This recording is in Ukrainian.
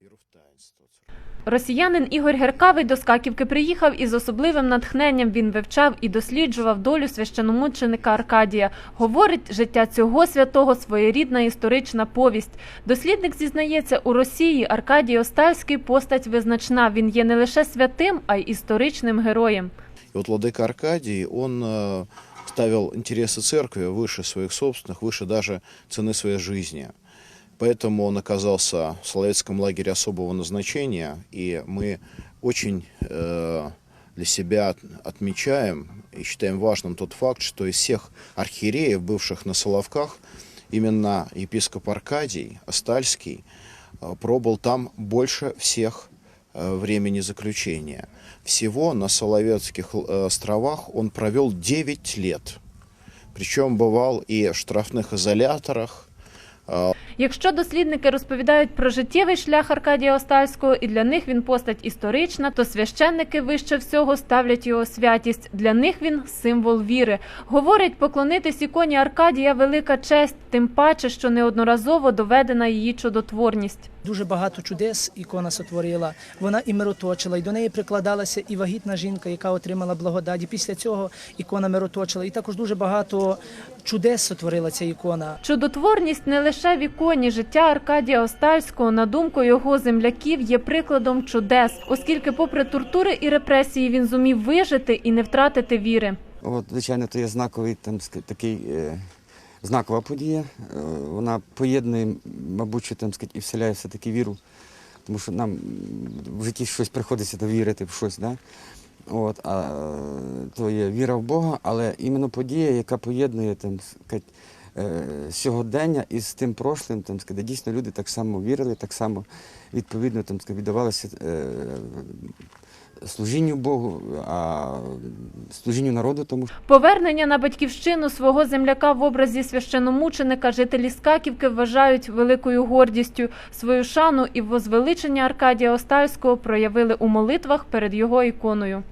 Віру в таїнство. Росіянин Ігор Геркавий до Скаківки приїхав із особливим натхненням. Він вивчав і досліджував долю священомученика Аркадія. Говорить, життя цього святого своєрідна історична повість. Дослідник зізнається, у Росії Аркадій Остальський постать визначна. Він є не лише святим, а й історичним героєм. И вот владыка Аркадий, он э, ставил интересы церкви выше своих собственных, выше даже цены своей жизни. Поэтому он оказался в Соловецком лагере особого назначения, и мы очень э, для себя от- отмечаем и считаем важным тот факт, что из всех архиереев, бывших на Соловках, именно епископ Аркадий Остальский э, пробыл там больше всех э, времени заключения. Всего на Соловецких э, островах он провел 9 лет. Причем бывал и в штрафных изоляторах, Якщо дослідники розповідають про життєвий шлях Аркадія Остальського, і для них він постать історична, то священники вище всього ставлять його святість. Для них він символ віри. Говорять, поклонитись іконі Аркадія велика честь, тим паче, що неодноразово доведена її чудотворність. Дуже багато чудес ікона сотворила. Вона і мироточила, і до неї прикладалася і вагітна жінка, яка отримала благодать. І після цього ікона мироточила. І також дуже багато чудес сотворила ця ікона. Чудотворність не лише в іконі життя Аркадія Остальського, на думку його земляків, є прикладом чудес, оскільки, попри тортури і репресії, він зумів вижити і не втратити віри. От, звичайно, то є знаковий там такий е, знакова подія. Е, вона поєднує, мабуть, що, там сказати, і вселяє все-таки віру, тому що нам в житті щось приходиться довірити в щось. Да? От, а то є віра в Бога, але іменно подія, яка поєднує там, сказати, сьогодення із тим прошлим, там, де дійсно люди так само вірили, так само відповідно там, віддавалися е, служінню Богу, а служінню народу тому. Повернення на батьківщину свого земляка в образі священомученика жителі Скаківки вважають великою гордістю. Свою шану і возвеличення Аркадія Остальського проявили у молитвах перед його іконою.